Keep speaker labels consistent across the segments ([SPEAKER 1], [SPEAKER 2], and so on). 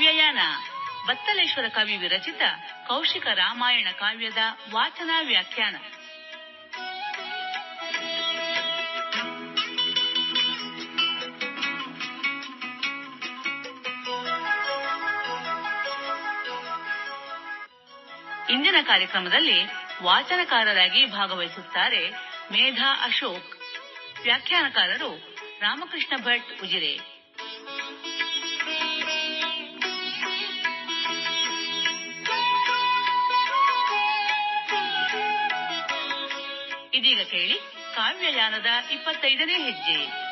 [SPEAKER 1] ಕಾವ್ಯಯಾನ. ಬತ್ತಲೇಶ್ವರ ಕವಿ ವಿರಚಿತ ಕೌಶಿಕ ರಾಮಾಯಣ ಕಾವ್ಯದ ವಾಚನ ವ್ಯಾಖ್ಯಾನ. ಇಂದಿನ ಕಾರ್ಯಕ್ರಮದಲ್ಲಿ ವಾಚನಕಾರರಾಗಿ ಭಾಗವಹಿಸುತ್ತಾರೆ ಮೇಧಾ ಅಶೋಕ್. ವ್ಯಾಖ್ಯಾನಕಾರರು ರಾಮಕೃಷ್ಣ ಭಟ್ ಉಜಿರೆ. ಇದೀಗ ಕೇಳಿ ಕಾವ್ಯಯಾನದ ಇಪ್ಪತ್ತೈದನೇ ಹೆಜ್ಜೆ.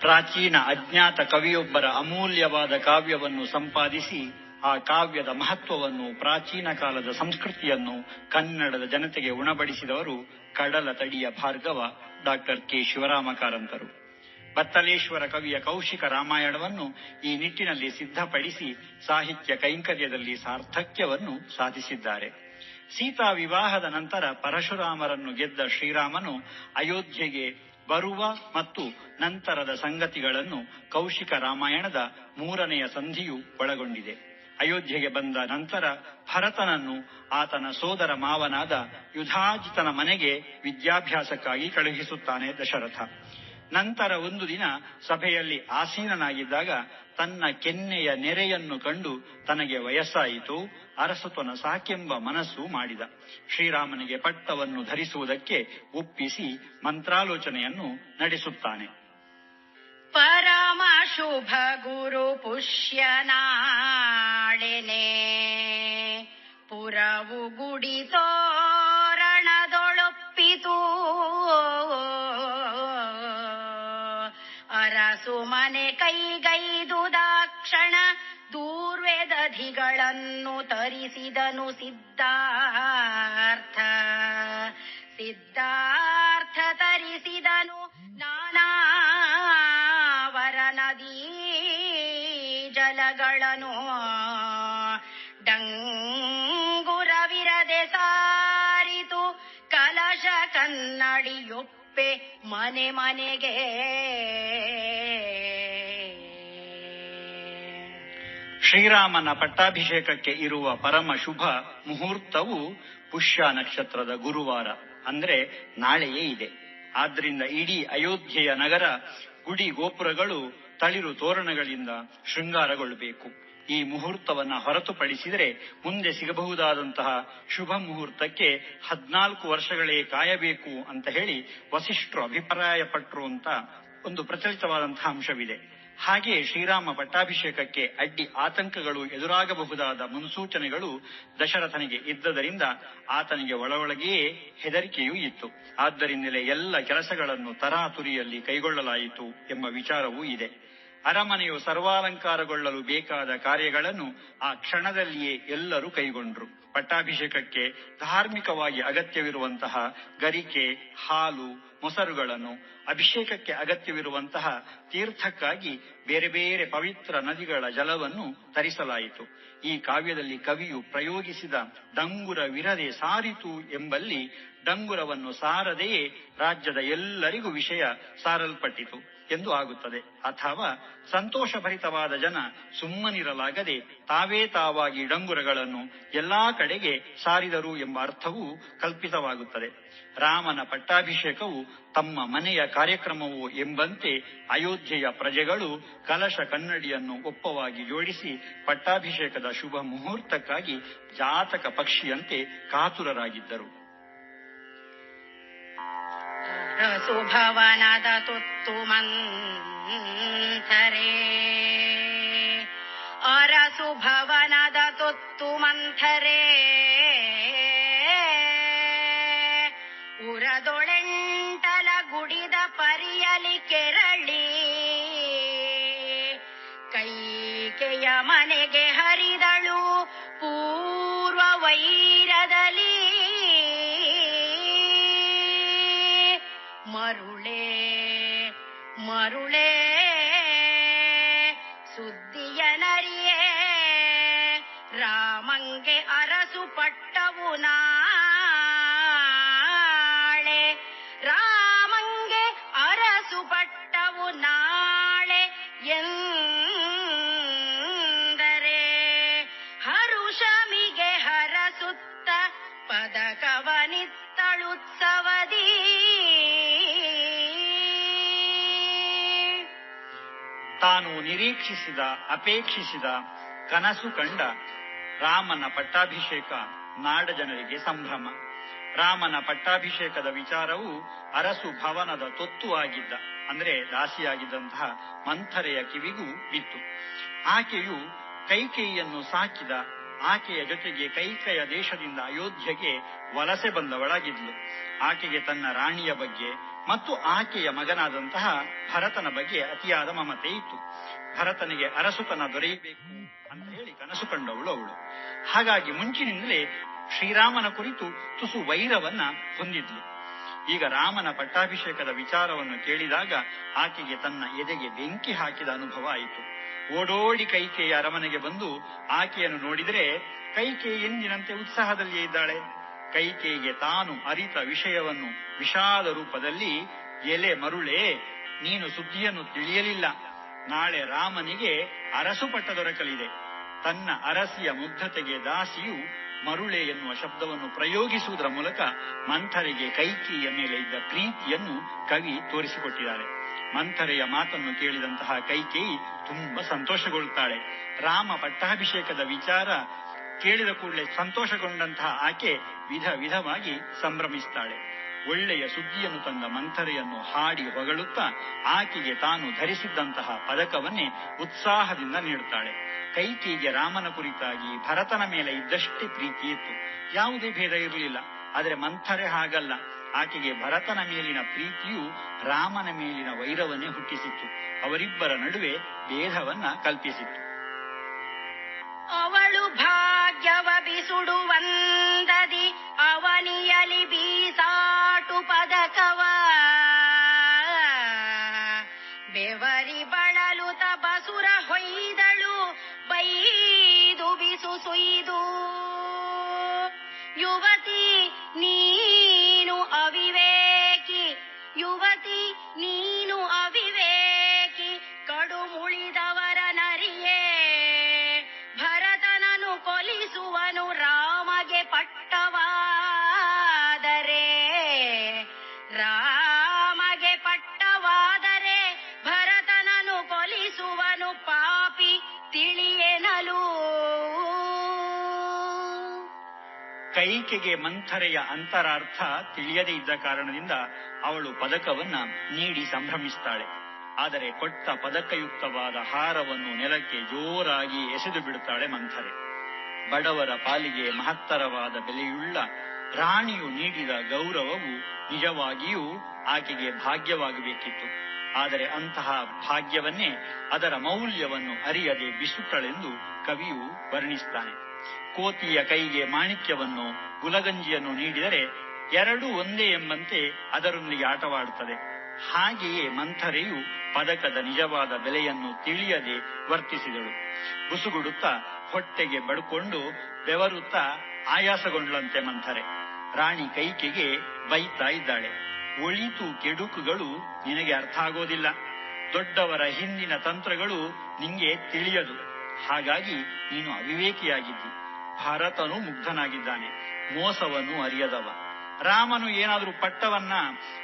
[SPEAKER 2] ಪ್ರಾಚೀನ ಅಜ್ಞಾತ ಕವಿಯೊಬ್ಬರ ಅಮೂಲ್ಯವಾದ ಕಾವ್ಯವನ್ನು ಸಂಪಾದಿಸಿ ಆ ಕಾವ್ಯದ ಮಹತ್ವವನ್ನು ಪ್ರಾಚೀನ ಕಾಲದ ಸಂಸ್ಕೃತಿಯನ್ನು ಕನ್ನಡದ ಜನತೆಗೆ ಉಣಬಡಿಸಿದವರು ಕಡಲ ತಡಿಯ ಭಾರ್ಗವ ಡಾಕ್ಟರ್ ಕೆ. ಶಿವರಾಮ ಕಾರಂತರು ಬತ್ತಲೇಶ್ವರ ಕವಿಯ ಕೌಶಿಕ ರಾಮಾಯಣವನ್ನು ಈ ನಿಟ್ಟಿನಲ್ಲಿ ಸಿದ್ಧಪಡಿಸಿ ಸಾಹಿತ್ಯ ಕೈಂಕರ್ಯದಲ್ಲಿ ಸಾರ್ಥಕ್ಯವನ್ನು ಸಾಧಿಸಿದ್ದಾರೆ. ಸೀತಾ ವಿವಾಹದ ನಂತರ ಪರಶುರಾಮರನ್ನು ಗೆದ್ದ ಶ್ರೀರಾಮನು ಅಯೋಧ್ಯೆಗೆ ಬರುವ ಮತ್ತು ನಂತರದ ಸಂಗತಿಗಳನ್ನು ಕೌಶಿಕ ರಾಮಾಯಣದ ಮೂರನೆಯ ಸಂಧಿಯು ಒಳಗೊಂಡಿದೆ. ಅಯೋಧ್ಯೆಗೆ ಬಂದ ನಂತರ ಭರತನನ್ನು ಆತನ ಸೋದರ ಮಾವನಾದ ಯುಧಾಜಿತನ ಮನೆಗೆ ವಿದ್ಯಾಭ್ಯಾಸಕ್ಕಾಗಿ ಕಳುಹಿಸುತ್ತಾನೆ ದಶರಥ. ನಂತರ ಒಂದು ದಿನ ಸಭೆಯಲ್ಲಿ ಆಸೀನನಾಗಿದ್ದಾಗ ತನ್ನ ಕೆನ್ನೆಯ ನೆರೆಯನ್ನು ಕಂಡು ತನಗೆ ವಯಸ್ಸಾಯಿತು ಅರಸತ್ವನ ಸಾಕೆಂಬ ಮನಸ್ಸು ಮಾಡಿದ. ಶ್ರೀರಾಮನಿಗೆ ಪಟ್ಟವನ್ನು ಧರಿಸುವುದಕ್ಕೆ ಒಪ್ಪಿಸಿ ಮಂತ್ರಾಲೋಚನೆಯನ್ನು ನಡೆಸುತ್ತಾನೆ.
[SPEAKER 3] ಪರಮ ಶುಭ ಗುರು ಪುಷ್ಯನಾಳೆನೆ ಪುರವು ದೂರ್ವೇದಧಿಗಳನ್ನು ತರಿಸಿದನು ಸಿದ್ಧಾರ್ಥ. ಸಿದ್ಧಾರ್ಥ ತರಿಸಿದನು ನಾನಾವರ ನದಿ ಜಲಗಳನು. ಡಂಗುರವಿರದೆ ಸಾರಿತು ಕಲಶ ಕನ್ನಡಿಯೊಪ್ಪೆ ಮನೆ ಮನೆಗೆ.
[SPEAKER 2] ಶ್ರೀರಾಮನ ಪಟ್ಟಾಭಿಷೇಕಕ್ಕೆ ಇರುವ ಪರಮ ಶುಭ ಮುಹೂರ್ತವು ಪುಷ್ಯ ನಕ್ಷತ್ರದ ಗುರುವಾರ, ಅಂದ್ರೆ ನಾಳೆಯೇ ಇದೆ. ಆದ್ರಿಂದ ಇಡೀ ಅಯೋಧ್ಯೆಯ ನಗರ, ಗುಡಿ ಗೋಪುರಗಳು ತಳಿರು ತೋರಣಗಳಿಂದ ಶೃಂಗಾರಗೊಳ್ಳಬೇಕು. ಈ ಮುಹೂರ್ತವನ್ನ ಹೊರತುಪಡಿಸಿದರೆ ಮುಂದೆ ಸಿಗಬಹುದಾದಂತಹ ಶುಭ ಮುಹೂರ್ತಕ್ಕೆ ಹದ್ನಾಲ್ಕು ವರ್ಷಗಳೇ ಕಾಯಬೇಕು ಅಂತ ಹೇಳಿ ವಸಿಷ್ಠರು ಅಭಿಪ್ರಾಯಪಟ್ಟರು ಅಂತ ಒಂದು ಪ್ರಚಲಿತವಾದಂತಹ ಅಂಶವಿದೆ. ಹಾಗೆ ಶ್ರೀರಾಮ ಪಟ್ಟಾಭಿಷೇಕಕ್ಕೆ ಅಡ್ಡಿ ಆತಂಕಗಳು ಎದುರಾಗಬಹುದಾದ ಮುನ್ಸೂಚನೆಗಳು ದಶರಥನಿಗೆ ಇದ್ದದರಿಂದ ಆತನಿಗೆ ಒಳಗೊಳಗೆಯೇ ಹೆದರಿಕೆಯೂ ಇತ್ತು. ಆದ್ದರಿಂದಲೇ ಎಲ್ಲ ಕೆಲಸಗಳನ್ನು ತರಾತುರಿಯಲ್ಲಿ ಕೈಗೊಳ್ಳಲಾಯಿತು ಎಂಬ ವಿಚಾರವೂ ಇದೆ. ಅರಮನೆಯು ಸರ್ವಾಲಂಕಾರಗೊಳ್ಳಲು ಬೇಕಾದ ಕಾರ್ಯಗಳನ್ನು ಆ ಕ್ಷಣದಲ್ಲಿಯೇ ಎಲ್ಲರೂ ಕೈಗೊಂಡ್ರು. ಪಟ್ಟಾಭಿಷೇಕಕ್ಕೆ ಧಾರ್ಮಿಕವಾಗಿ ಅಗತ್ಯವಿರುವಂತಹ ಗರಿಕೆ, ಹಾಲು, ಮೊಸರುಗಳನ್ನು ಅಭಿಷೇಕಕ್ಕೆ ಅಗತ್ಯವಿರುವಂತಹ ತೀರ್ಥಕ್ಕಾಗಿ ಬೇರೆ ಬೇರೆ ಪವಿತ್ರ ನದಿಗಳ ಜಲವನ್ನು ತರಿಸಲಾಯಿತು. ಈ ಕಾವ್ಯದಲ್ಲಿ ಕವಿಯು ಪ್ರಯೋಗಿಸಿದ ಡಂಗುರವಿರದೆ ಸಾರಿತು ಎಂಬಲ್ಲಿ ಡಂಗುರವನ್ನು ಸಾರದೆಯೇ ರಾಜ್ಯದ ಎಲ್ಲರಿಗೂ ವಿಷಯ ಸಾರಲ್ಪಟ್ಟಿತು. ಎಂದು ಆಗುತ್ತದೆ. ಅಥವಾ ಸಂತೋಷಭರಿತವಾದ ಜನ ಸುಮ್ಮನಿರಲಾಗದೆ ತಾವೇ ತಾವಾಗಿ ಡಂಗುರಗಳನ್ನು ಎಲ್ಲಾ ಕಡೆಗೆ ಸಾರಿದರು ಎಂಬ ಅರ್ಥವೂ ಕಲ್ಪಿತವಾಗುತ್ತದೆ. ರಾಮನ ಪಟ್ಟಾಭಿಷೇಕವು ತಮ್ಮ ಮನೆಯ ಕಾರ್ಯಕ್ರಮವು ಎಂಬಂತೆ ಅಯೋಧ್ಯೆಯ ಪ್ರಜೆಗಳು ಕಲಶ ಕನ್ನಡಿಯನ್ನು ಒಪ್ಪವಾಗಿ ಜೋಡಿಸಿ ಪಟ್ಟಾಭಿಷೇಕದ ಶುಭ ಮುಹೂರ್ತಕ್ಕಾಗಿ ಜಾತಕ ಪಕ್ಷಿಯಂತೆ ಕಾತುರರಾಗಿದ್ದರು.
[SPEAKER 3] ಸುಭವನದ ತುತ್ತು ಮಂಥರೆ ಅರಸುಭವನದ ತುತ್ತು ಮಂಥರೇ ಉರದೊಳೆಂಟಲ ಗುಡಿದ ಪರಿಯಲಿ ಕೆರಳಿ ಕೈಕೆಯ ಮನೆಗೆ ಹರಿದಳು ಪೂರ್ವ ವೈರದಲ್ಲಿ ಮರುಳೇ
[SPEAKER 2] ನಿರೀಕ್ಷಿಸಿದ, ಅಪೇಕ್ಷಿಸಿದ ಕನಸು ಕಂಡ ರಾಮನ ಪಟ್ಟಾಭಿಷೇಕ ನಾಡ ಜನರಿಗೆ ಸಂಭ್ರಮ. ರಾಮನ ಪಟ್ಟಾಭಿಷೇಕದ ವಿಚಾರವು ಅರಸು ಭವನದ ತೊತ್ತು ಆಗಿದ್ದ, ಅಂದ್ರೆ ದಾಸಿಯಾಗಿದ್ದಂತಹ ಮಂಥರೆಯ ಕಿವಿಗೂ ಬಿತ್ತು. ಆಕೆಯು ಕೈಕೈಯನ್ನು ಸಾಕಿದ, ಆಕೆಯ ಜೊತೆಗೆ ಕೈಕಯ ದೇಶದಿಂದ ಅಯೋಧ್ಯೆಗೆ ವಲಸೆ ಬಂದವಳಾಗಿದ್ಲು. ಆಕೆಗೆ ತನ್ನ ರಾಣಿಯ ಬಗ್ಗೆ ಮತ್ತು ಆಕೆಯ ಮಗನಾದಂತಹ ಭರತನ ಬಗ್ಗೆ ಅತಿಯಾದ ಮಮತೆ ಇತ್ತು. ಭರತನಿಗೆ ಅರಸುತನ ದೊರೆಯಬೇಕು ಅಂತ ಹೇಳಿ ಕನಸು ಕಂಡವಳು ಅವಳು. ಹಾಗಾಗಿ ಮುಂಚಿನಿಂದಲೇ ಶ್ರೀರಾಮನ ಕುರಿತು ತುಸು ವೈರವನ್ನ ಹೊಂದಿದ್ಲು. ಈಗ ರಾಮನ ಪಟ್ಟಾಭಿಷೇಕದ ವಿಚಾರವನ್ನು ಕೇಳಿದಾಗ ಆಕೆಗೆ ತನ್ನ ಎದೆಗೆ ಬೆಂಕಿ ಹಾಕಿದ ಅನುಭವ ಆಯಿತು. ಓಡೋಡಿ ಕೈಕೇಯ ಅರಮನೆಗೆ ಬಂದು ಆಕೆಯನ್ನು ನೋಡಿದರೆ ಕೈಕೇಯಿ ಎಂದಿನಂತೆ ಉತ್ಸಾಹದಲ್ಲಿಯೇ ಇದ್ದಾಳೆ. ಕೈಕೇಯಿಗೆ ತಾನು ಅರಿತ ವಿಷಯವನ್ನು ವಿಷಾದ ರೂಪದಲ್ಲಿ, ಎಲೆ ಮರುಳೇ, ನೀನು ಸುದ್ದಿಯನ್ನು ತಿಳಿಯಲಿಲ್ಲ. ನಾಳೆ ರಾಮನಿಗೆ ಅರಸು ಪಟ್ಟ ದೊರಕಲಿದೆ. ತನ್ನ ಅರಸಿಯ ಮುಗ್ಧತೆಗೆ ದಾಸಿಯು ಮರುಳೆ ಎನ್ನುವ ಶಬ್ದವನ್ನು ಪ್ರಯೋಗಿಸುವುದರ ಮೂಲಕ ಮಂಥರೆಗೆ ಕೈಕೇಯ ಮೇಲೆ ಇದ್ದ ಪ್ರೀತಿಯನ್ನು ಕವಿ ತೋರಿಸಿಕೊಟ್ಟಿದ್ದಾರೆ ಮಂಥರೆಯ ಮಾತನ್ನು ಕೇಳಿದಂತಹ ಕೈಕೇಯಿ ತುಂಬಾ ಸಂತೋಷಗೊಳ್ಳುತ್ತಾಳೆ. ರಾಮ ಪಟ್ಟಾಭಿಷೇಕದ ವಿಚಾರ ಕೇಳಿದ ಕೂಡಲೇ ಸಂತೋಷಗೊಂಡಂತಹ ಆಕೆ ವಿಧ ವಿಧವಾಗಿ ಸಂಭ್ರಮಿಸ್ತಾಳೆ. ಒಳ್ಳೆಯ ಸುದ್ದಿಯನ್ನು ತಂದ ಮಂಥರೆಯನ್ನು ಹಾಡಿ ಹೊಗಳುತ್ತಾ ಆಕೆಗೆ ತಾನು ಧರಿಸಿದ್ದಂತಹ ಪದಕವನ್ನೇ ಉತ್ಸಾಹದಿಂದ ನೀಡುತ್ತಾಳೆ ಕೈಕೇಯಿಗೆ ರಾಮನ ಕುರಿತಾಗಿ ಭರತನ ಮೇಲೆ ಇದ್ದಷ್ಟೇ ಪ್ರೀತಿ ಇತ್ತು. ಯಾವುದೇ ಭೇದ ಇರಲಿಲ್ಲ. ಆದರೆ ಮಂಥರೆ ಹಾಗಲ್ಲ. ಆಕೆಗೆ ಭರತನ ಮೇಲಿನ ಪ್ರೀತಿಯು ರಾಮನ ಮೇಲಿನ ವೈರವನ್ನೇ ಹುಟ್ಟಿಸಿತ್ತು. ಅವರಿಬ್ಬರ ನಡುವೆ ಭೇದವನ್ನ ಕಲ್ಪಿಸಿತ್ತು.
[SPEAKER 3] ಅವಳು
[SPEAKER 2] ಕೈಕೆಗೆ ಮಂಥರೆಯ ಅಂತರಾರ್ಥ ತಿಳಿಯದೇ ಇದ್ದ ಕಾರಣದಿಂದ ಅವಳು ಪದಕವನ್ನ ನೀಡಿ ಸಂಭ್ರಮಿಸ್ತಾಳೆ. ಆದರೆ ಕೊಟ್ಟ ಪದಕಯುಕ್ತವಾದ ಹಾರವನ್ನು ನೆಲಕ್ಕೆ ಜೋರಾಗಿ ಎಸೆದು ಬಿಡುತ್ತಾಳೆ ಮಂಥರೆ. ಬಡವರ ಪಾಲಿಗೆ ಮಹತ್ತರವಾದ ಬೆಲೆಯುಳ್ಳ ರಾಣಿಯು ನೀಡಿದ ಗೌರವವು ನಿಜವಾಗಿಯೂ ಆಕೆಗೆ ಭಾಗ್ಯವಾಗಬೇಕಿತ್ತು. ಆದರೆ ಅಂತಹ ಭಾಗ್ಯವನ್ನೇ ಅದರ ಮೌಲ್ಯವನ್ನು ಅರಿಯದೆ ಬಿಸುತ್ತಳೆಂದು ಕವಿಯು ವರ್ಣಿಸ್ತಾನೆ. ಕೋತಿಯ ಕೈಗೆ ಮಾಣಿಕ್ಯವನ್ನು, ಗುಲಗಂಜಿಯನ್ನು ನೀಡಿದರೆ ಎರಡೂ ಒಂದೇ ಎಂಬಂತೆ ಅದರೊಂದಿಗೆ ಆಟವಾಡುತ್ತದೆ. ಹಾಗೆಯೇ ಮಂಥರೆಯು ಪದಕದ ನಿಜವಾದ ಬೆಲೆಯನ್ನು ತಿಳಿಯದೆ ವರ್ತಿಸಿದಳು. ಬುಸುಗುಡುತ್ತಾ ಹೊಟ್ಟೆಗೆ ಬಡ್ಕೊಂಡು ಬೆವರುತ್ತಾ ಆಯಾಸಗೊಂಡಳಂತೆ ಮಂಥರೆ. ರಾಣಿ ಕೈಕೆಗೆ ಬೈತಾ ಇದ್ದಾಳೆ. ಒಳಿತು ಕೆಡುಕುಗಳು ನಿನಗೆ ಅರ್ಥ ಆಗೋದಿಲ್ಲ ದೊಡ್ಡವರ ಹಿಂದಿನ ತಂತ್ರಗಳು ನಿಂಗೆ ತಿಳಿಯದು. ಹಾಗಾಗಿ ನೀನು ಅವಿವೇಕಿಯಾಗಿದ್ದಿ. ಭಾರತನು ಮುಗ್ಧನಾಗಿದ್ದಾನೆ. ಮೋಸವನ್ನು ಅರಿಯದವ. ರಾಮನು ಏನಾದರೂ ಪಟ್ಟವನ್ನ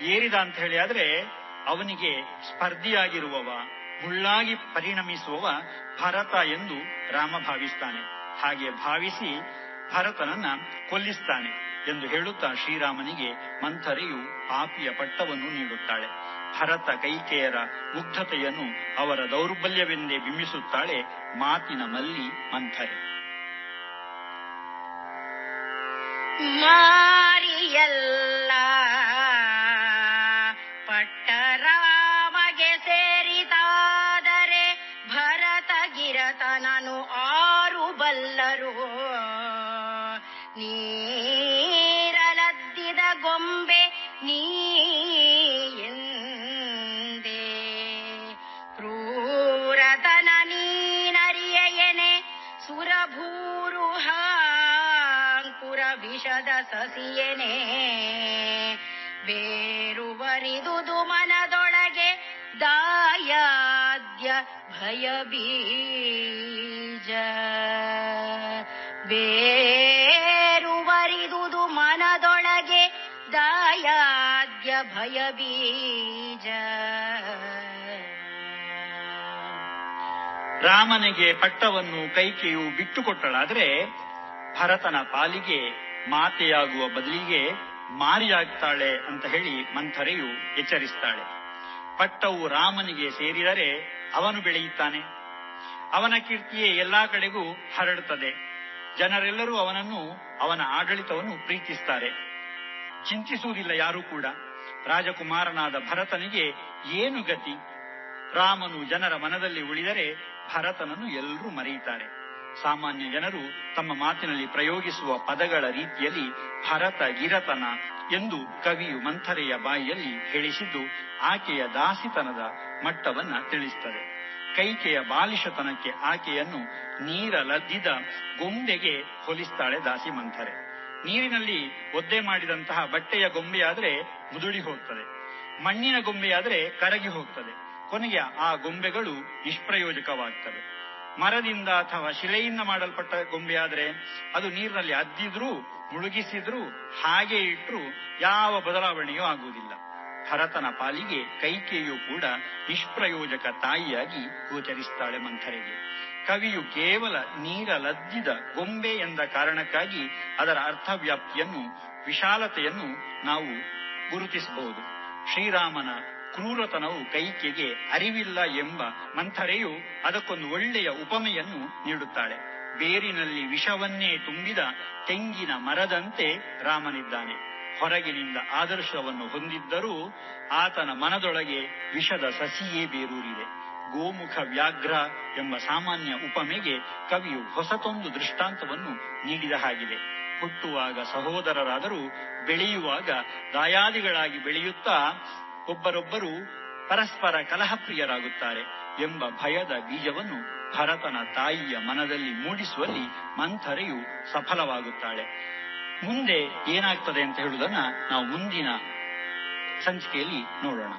[SPEAKER 2] ಏರಿದ ಅಂತ ಹೇಳಿ ಆದ್ರೆ ಅವನಿಗೆ ಸ್ಪರ್ಧಿಯಾಗಿರುವವ, ಮುಳ್ಳಾಗಿ ಪರಿಣಮಿಸುವವ ಭರತ ಎಂದು ರಾಮ ಭಾವಿಸ್ತಾನೆ. ಹಾಗೆ ಭಾವಿಸಿ ಭರತನನ್ನ ಕೊಲ್ಲಿಸ್ತಾನೆ ಎಂದು ಹೇಳುತ್ತಾ ಶ್ರೀರಾಮನಿಗೆ ಮಂಥರೆಯು ಪಾಪಿಯ ಪಟ್ಟವನ್ನು ನೀಡುತ್ತಾಳೆ. ಭರತ ಕೈಕೇಯರ ಮುಗ್ಧತೆಯನ್ನು ಅವರ ದೌರ್ಬಲ್ಯವೆಂದೇ ಬಿಂಬಿಸುತ್ತಾಳೆ ಮಾತಿನ ಮಲ್ಲಿ ಮಂಥರೆ
[SPEAKER 3] ಮಾರಿಯಲ್ಲ ಪಟ್ಟರಾಮಗೆ ಸೇರಿದಾದರೆ ಭರತ ಗಿರತನನು ಆರು ಬಲ್ಲರು ನೀರಲದ್ದಿದ ಭಯ ಬೀಜ. ಬೇರುವರಿದುದು ಮನದೊಳಗೆ ದಾಯಾದ್ಯ ಭಯ ಬೀಜ.
[SPEAKER 2] ರಾಮನಿಗೆ ಪಟ್ಟವನ್ನು ಕೈಕೆಯು ಬಿಟ್ಟುಕೊಟ್ಟಳಾದ್ರೆ ಭರತನ ಪಾಲಿಗೆ, ಮಾತೆಯಾಗುವ ಬದಲಿಗೆ ಮಾರಿಯಾಗ್ತಾಳೆ ಅಂತ ಹೇಳಿ ಮಂಥರೆಯು ಎಚ್ಚರಿಸ್ತಾಳೆ. ಪಟ್ಟವು ರಾಮನಿಗೆ ಸೇರಿದರೆ ಅವನು ಬೆಳೆಯುತ್ತಾನೆ. ಅವನ ಕೀರ್ತಿಯೇ ಎಲ್ಲಾ ಕಡೆಗೂ ಹರಡುತ್ತದೆ. ಜನರೆಲ್ಲರೂ ಅವನನ್ನು ಅವನ ಆಡಳಿತವನ್ನು ಪ್ರೀತಿಸುತ್ತಾರೆ ಚಿಂತಿಸುವುದಿಲ್ಲ ಯಾರೂ ಕೂಡ. ರಾಜಕುಮಾರನಾದ ಭರತನಿಗೆ ಏನು ಗತಿ? ರಾಮನು ಜನರ ಮನದಲ್ಲಿ ಉಳಿದರೆ ಭರತನನ್ನು ಎಲ್ಲರೂ ಮರೆಯುತ್ತಾರೆ. ಸಾಮಾನ್ಯ ಜನರು ತಮ್ಮ ಮಾತಿನಲ್ಲಿ ಪ್ರಯೋಗಿಸುವ ಪದಗಳ ರೀತಿಯಲ್ಲಿ ಭರತ ಗಿರತನ ಎಂದು ಕವಿಯು ಮಂಥರೆಯ ಬಾಯಿಯಲ್ಲಿ ಹೇಳಿಸಿದ್ದು, ಆಕೆಯ ದಾಸಿತನದ ಮಟ್ಟವನ್ನ ತಿಳಿಸುತ್ತದೆ ಕೈಕೆಯ ಬಾಲಿಶತನಕ್ಕೆ ಆಕೆಯನ್ನು ನೀರಲದ್ದಿದ ಗೊಂಬೆಗೆ ಹೋಲಿಸ್ತಾಳೆ ದಾಸಿ ಮಂಥರೆ. ನೀರಿನಲ್ಲಿ ಒದ್ದೆ ಮಾಡಿದಂತಹ ಬಟ್ಟೆಯ ಗೊಂಬೆಯಾದ್ರೆ ಮುದುಡಿ ಹೋಗ್ತದೆ. ಮಣ್ಣಿನ ಗೊಂಬೆಯಾದ್ರೆ ಕರಗಿ ಹೋಗ್ತದೆ. ಕೊನೆಗೆ ಆ ಗೊಂಬೆಗಳು ನಿಷ್ಪ್ರಯೋಜಕವಾಗ್ತವೆ. ಮರದಿಂದ ಅಥವಾ ಶಿಲೆಯಿಂದ ಮಾಡಲ್ಪಟ್ಟ ಗೊಂಬೆಯಾದ್ರೆ ಅದು ನೀರಿನಲ್ಲಿ ಅದ್ದಿದ್ರೂ, ಮುಳುಗಿಸಿದ್ರೂ, ಹಾಗೆ ಇಟ್ರೂ ಯಾವ ಬದಲಾವಣೆಯೂ ಆಗುವುದಿಲ್ಲ. ಭರತನ ಪಾಲಿಗೆ ಕೈಕೆಯು ಕೂಡ ನಿಷ್ಪ್ರಯೋಜಕ ತಾಯಿಯಾಗಿ ಗೋಚರಿಸ್ತಾಳೆ ಮಂಥರೆಗೆ. ಕವಿಯು ಕೇವಲ ನೀರಲದ್ದಿದ ಗೊಂಬೆ ಎಂದ ಕಾರಣಕ್ಕಾಗಿ ಅದರ ಅರ್ಥವ್ಯಾಪ್ತಿಯನ್ನು, ವಿಶಾಲತೆಯನ್ನು ನಾವು ಗುರುತಿಸಬಹುದು. ಶ್ರೀರಾಮನ ಕ್ರೂರತನವು ಕೈಕೆಗೆ ಅರಿವಿಲ್ಲ ಎಂಬ ಮಂಥರೆಯು ಅದಕ್ಕೊಂದು ಒಳ್ಳೆಯ ಉಪಮೆಯನ್ನು ನೀಡುತ್ತಾಳೆ. ಬೇರಿನಲ್ಲಿ ವಿಷವನ್ನೇ ತುಂಬಿದ ತೆಂಗಿನ ಮರದಂತೆ ರಾಮನಿದ್ದಾನೆ. ಹೊರಗಿನಿಂದ ಆದರ್ಶವನ್ನು ಹೊಂದಿದ್ದರೂ ಆತನ ಮನದೊಳಗೆ ವಿಷದ ಸಸಿಯೇ ಬೇರೂರಿದೆ. ಗೋಮುಖ ವ್ಯಾಘ್ರ ಎಂಬ ಸಾಮಾನ್ಯ ಉಪಮೆಗೆ ಕವಿಯು ಹೊಸತೊಂದು ದೃಷ್ಟಾಂತವನ್ನು ನೀಡಿದ ಹಾಗಿದೆ. ಹುಟ್ಟುವಾಗ ಸಹೋದರರಾದರೂ ಬೆಳೆಯುವಾಗ ದಾಯಾದಿಗಳಾಗಿ ಬೆಳೆಯುತ್ತಾ ಒಬ್ಬರೊಬ್ಬರು ಪರಸ್ಪರ ಕಲಹಪ್ರಿಯರಾಗುತ್ತಾರೆ ಎಂಬ ಭಯದ ಬೀಜವನ್ನು ಭರತನ ತಾಯಿಯ ಮನದಲ್ಲಿ ಮೂಡಿಸುವಲ್ಲಿ ಮಂಥರೆಯು ಸಫಲವಾಗುತ್ತಾಳೆ. ಮುಂದೆ ಏನಾಗ್ತದೆ ಅಂತ ಹೇಳುವುದನ್ನ ನಾವು ಮುಂದಿನ ಸಂಚಿಕೆಯಲ್ಲಿ ನೋಡೋಣ.